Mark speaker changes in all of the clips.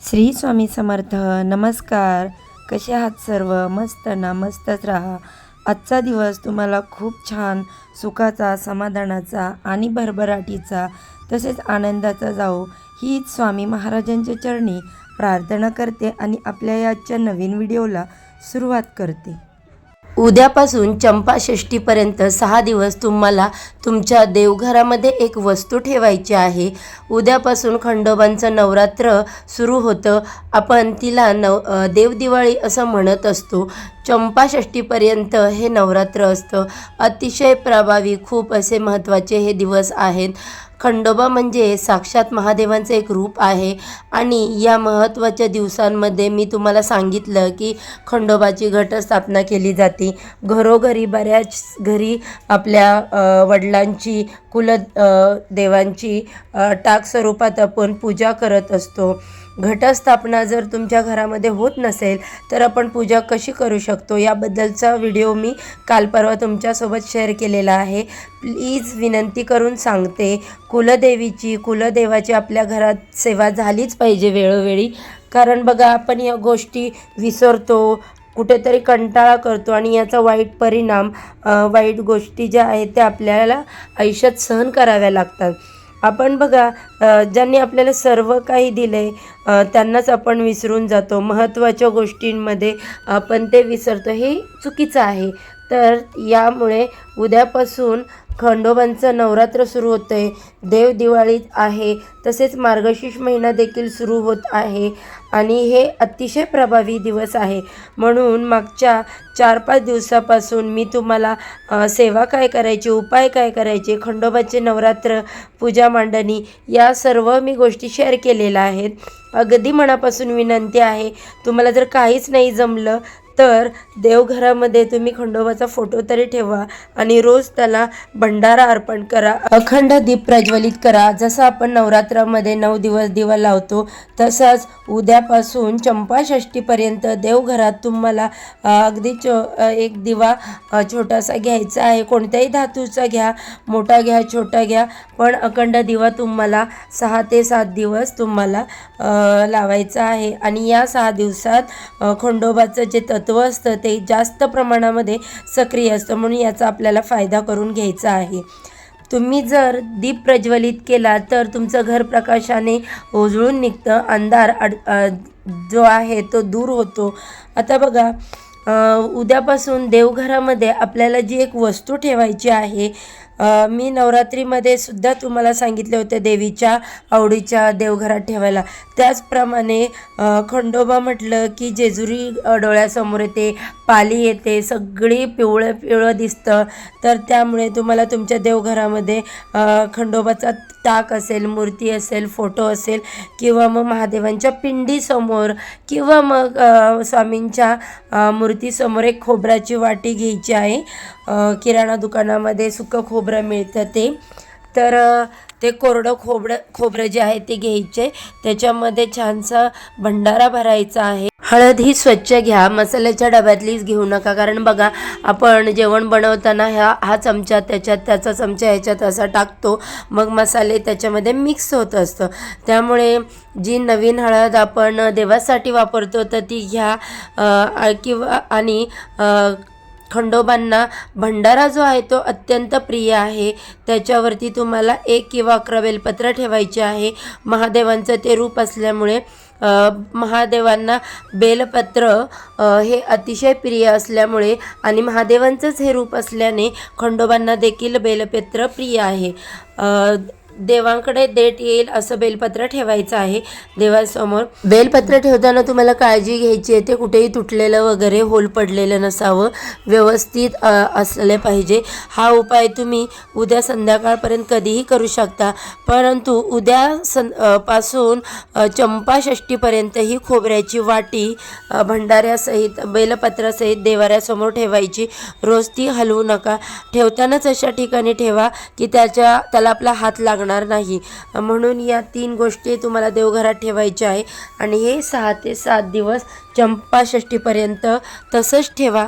Speaker 1: श्री स्वामी समर्थ नमस्कार. कसे आहात सर्व? मस्त ना मस्तच राहा. आजचा दिवस तुम्हाला खूप छान सुखाचा समाधानाचा आणि भरभराटीचा तसेच आनंदाचा जाओ हीच स्वामी महाराजांच्या चरणी प्रार्थना करते आणि आपल्या याच्या आजच्या नवीन व्हिडिओला सुरुवात करते.
Speaker 2: उद्यापासून चंपाषष्टीपर्यंत सहा दिवस तुम्हाला तुमच्या देवघरामध्ये एक वस्तू ठेवायची आहे. उद्यापासून खंडोबांचं नवरात्र सुरू होतं. आपण तिला नव देवदिवाळी असं म्हणत असतो. चंपाषष्टीपर्यंत हे नवरात्र असतं. अतिशय प्रभावी खूप असे महत्त्वाचे हे दिवस आहेत. खंडोबा म्हणजे साक्षात महादेवांचं एक रूप आहे. आणि या महत्त्वाच्या दिवसांमध्ये मी तुम्हाला सांगितलं की खंडोबाची घटस्थापना केली जाते. घरोघरी बऱ्याच घरी आपल्या वडिलांची कुल देवांची टाक स्वरूपात आपण पूजा करत असतो. घटस्थापना जर तुमच्या घरामध्ये होत नसेल तर आपण पूजा कशी करू शकतो? याबद्दलचा व्हिडिओ मी काल परवा तुमच्यासोबत शेअर केलेला आहे. प्लीज विनंती करून सांगते कुलदेवीची कुलदेवाची आपल्या घरात सेवा झालीच पाहिजे वेळोवेळी. कारण बघा आपण या गोष्टी विसरतो कुठेतरी कंटाळा करतो आणि याचा वाईट परिणाम वाईट गोष्टी ज्या आहेत त्या आपल्याला आयुष्यात सहन कराव्या लागतात. आपण बघा ज्यांनी आपल्याला सर्व काही दिले त्यांनाच आपण विसरून जातो. महत्त्वाच्या गोष्टींमध्ये आपण ते विसरतो. हे चुकीचं आहे. तर यामुळे उद्यापासून खंडोबांचं नवरात्र सुरू होतं आहे देव दिवाळी आहे. तसेच मार्गशीर्ष महिना देखील सुरू होत आहे. आणि हे अतिशय प्रभावी दिवस आहे. म्हणून मागच्या चार पाच दिवसापासून मी तुम्हाला सेवा काय करायची उपाय काय करायचे खंडोबाचे नवरात्र पूजा मांडणी या सर्व मी गोष्टी शेअर केलेल्या आहेत. अगदी मनापासून विनंती आहे. तुम्हाला जर काहीच नाही जमलं तर देवघरामध्ये तुम्ही खंडोबाचा फोटो तरी ठेवा आणि रोज त्याला भंडारा अर्पण करा. अखंड दीप प्रज्वलित करा. जसं आपण नवरात्रामध्ये नऊ दिवस दिवा लावतो तसंच उद्यापासून चंपाषष्टीपर्यंत देवघरात तुम्हाला अगदी चो एक दिवा छोटासा घ्यायचा आहे. कोणत्याही धातूचा घ्या मोठा घ्या छोटा घ्या पण अखंड दिवा तुम्हाला सहा ते सात दिवस तुम्हाला लावायचा आहे. आणि या सहा दिवसात खंडोबाचं जे तत्त्व असतं ते जास्त प्रमाणामध्ये सक्रिय असतं. म्हणून याचा आपल्याला फायदा करून घ्यायचा आहे. तुम्ही जर दीप प्रज्वलित केला तर तुमचं घर प्रकाशाने उजळून निघतं. अंधार अड जो आहे तो दूर होतो. आता बघा उद्यापासून देवघरामध्ये आपल्याला जी एक वस्तू ठेवायची आहे मी नवरात्रीमध्ये सुद्धा तुम्हाला सांगितले होते देवीच्या आवडीच्या देवघरात ठेवायला. त्याचप्रमाणे खंडोबा म्हटलं की जेजुरी डोळ्यासमोर येते पाली येते सगळी पिवळं पिवळं दिसतं. तर त्यामुळे तुम्हाला तुमच्या देवघरामध्ये खंडोबाचा ताक असेल मूर्ती असेल फोटो असेल किंवा मग महादेवांच्या पिंडीसमोर किंवा मग स्वामींच्या मूर्तीसमोर एक खोबऱ्याची वाटी घ्यायची आहे. किराणा दुकानामध्ये सुकं खोबरं मिळतं ते. तर ते कोरडं खोबरं खोबरं जे आहे ते घ्यायचे. त्याच्यामध्ये छानसा भंडारा भरायचा आहे. हळद ही स्वच्छ घ्या. मसाल्याच्या डब्यातलीच घेऊ नका. कारण बघा आपण जेवण बनवताना ह्या हा चमचा त्याच्यात त्याचा चमचा ह्याच्यात असा टाकतो. मग मसाले त्याच्यामध्ये मिक्स होत असतं. त्यामुळे जी नवीन हळद आपण देवासाठी वापरतो तर ती घ्या. किंवा आणि खंडोबांना भंडारा जो आहे तो अत्यंत प्रिय आहे. त्याच्यावरती तुम्हाला एक किंवा अकरा बेलपत्र ठेवायचे आहे. महादेवांचं ते रूप असल्यामुळे महादेवांना बेलपत्र हे अतिशय प्रिय असल्यामुळे आणि महादेवांचंच हे रूप असल्याने खंडोबांना देखील बेलपत्र प्रिय आहे. देवांकडे देट येईल असं बेलपत्र ठेवायचं आहे. देवासमोर बेलपत्र ठेवताना तुम्हाला काळजी घ्यायची आहे. ते कुठेही तुटलेलं वगैरे होल पडलेलं नसावं. व्यवस्थित असले पाहिजे. हा उपाय तुम्ही उद्या संध्याकाळपर्यंत कधीही करू शकता. परंतु उद्या सं पासून चंपाषष्टीपर्यंत ही खोबऱ्याची वाटी भंडाऱ्यासहित बेलपत्रासहित देवाऱ्यासमोर ठेवायची. रोज ती हलवू नका. ठेवतानाच अशा ठिकाणी ठेवा की त्याच्या त्याला आपला हात लागणार नाही. म्हणून या तीन गोष्टी तुम्हाला देवघरात ठेवायच्या आहे. आणि हे सहा ते सात दिवस चंपाषष्टीपर्यंत तसंच ठेवा.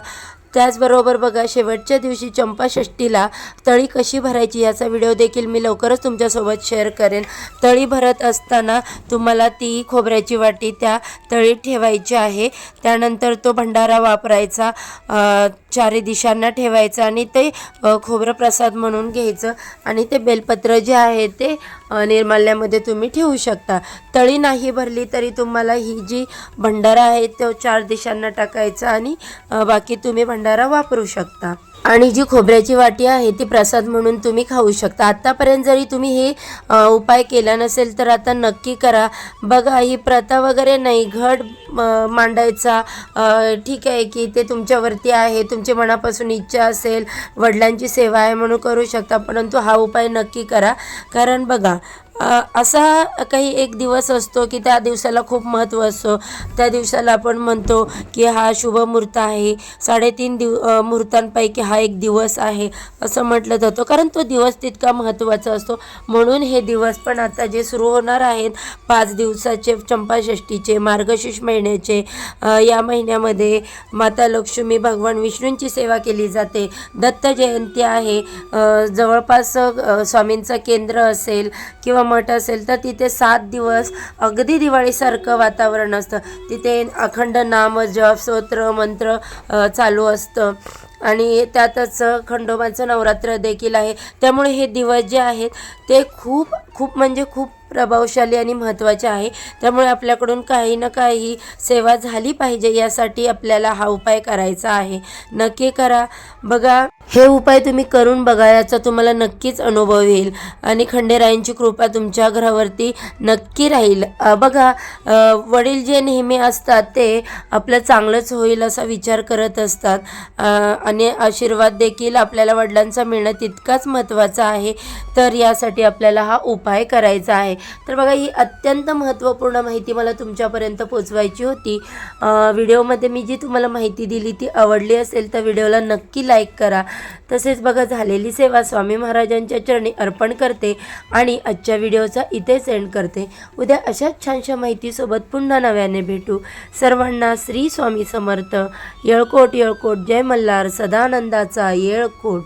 Speaker 2: त्याचबरोबर बघा शेवटच्या दिवशी चंपाषष्ठीला तळी कशी भरायची याचा व्हिडिओ देखील मी लवकरच तुमच्यासोबत शेअर करेन. तळी भरत असताना तुम्हाला ती खोबऱ्याची वाटी त्या तळीत ठेवायची आहे. त्यानंतर तो भंडारा वापरायचा चारी दिशांना ठेवायचा आणि ते खोबरं प्रसाद म्हणून घ्यायचं आणि ते बेलपत्र जे आहे ते निर्माल्यामध्ये तुम्ही ठेवू शकता. तळी नाही भरली तरी तुम्हाला ही जी भंडारा आहे तो चार दिशांना टाकायचा आणि बाकी तुम्ही भंडारा वापरू शकता. आणि जी खोबऱ्याची वाटी आहे ती प्रसाद म्हणून तुम्ही खाऊ शकता. आत्तापर्यंत जरी तुम्ही हे उपाय केला नसेल तर आता नक्की करा. बघा ही प्रथा वगैरे नाही. घट मांडायचा ठीक आहे की ते तुमच्यावरती आहे तुमची मनापासून इच्छा असेल वडिलांची सेवा आहे म्हणून करू शकता परंतु हा उपाय नक्की करा. कारण बघा असा काही एक दिवस असतो की त्या दिवसाला खूप महत्त्व असतो. त्या दिवसाला आपण म्हणतो की हा शुभ मुहूर्त आहे. साडेतीन दिव मुहूर्तांपैकी हा एक दिवस आहे असं म्हटलं जातं. कारण तो दिवस तितका महत्त्वाचा असतो. म्हणून हे दिवस पण आता जे सुरू होणार आहेत पाच दिवसाचे चंपाषष्टीचे मार्गशीर्ष महिन्याचे या महिन्यामध्ये माता लक्ष्मी भगवान विष्णूंची सेवा केली जाते. दत्त जयंती आहे. जवळपास स्वामींचं केंद्र असेल किंवा मठ असेल तर तिथे सात दिवस अगदी दिवाळीसारखं वातावरण असतं. तिथे अखंड नाम जप स्तोत्र मंत्र चालू असतं. आणि त्यातच खंडोबाचं नवरात्र देखील आहे. त्यामुळे हे दिवस जे आहेत ते खूप खूप म्हणजे खूप प्रभावशाली आणि महत्त्वाचे आहे. त्यामुळे आपल्याकडून काही ना काही सेवा झाली पाहिजे यासाठी आपल्याला हा उपाय करायचा आहे. नक्की करा. बघा हे उपाय तुम्ही करून बघा याचा तुम्हाला नक्कीच अनुभव येईल. आणि खंडेरायांची कृपा तुमच्या घरावरती नक्की राहील. बघा वडील जे नेहमी असतात ते आपलं चांगलंच होईल असा विचार करत असतात. आणि आशीर्वाद देखील आपल्याला वडिलांचा मिळणं तितकाच महत्त्वाचा आहे. तर यासाठी आपल्याला हा उपाय करायचा आहे. तर बघा ही अत्यंत महत्त्वपूर्ण माहिती मला तुमच्यापर्यंत पोचवायची होती. व्हिडिओमध्ये मी जी तुम्हाला माहिती दिली ती आवडली असेल तर व्हिडिओला नक्की लाईक करा. तसेच बघा झालेली सेवा स्वामी महाराजांच्या चरणी अर्पण करते आणि आजच्या व्हिडिओचा इथे सेंड करते. उद्या अशाच छानशा माहितीसोबत पुन्हा नव्याने भेटू. सर्वांना श्री स्वामी समर्थ. येळकोट येळकोट जय मल्हार सदानंदाचा येळकोट.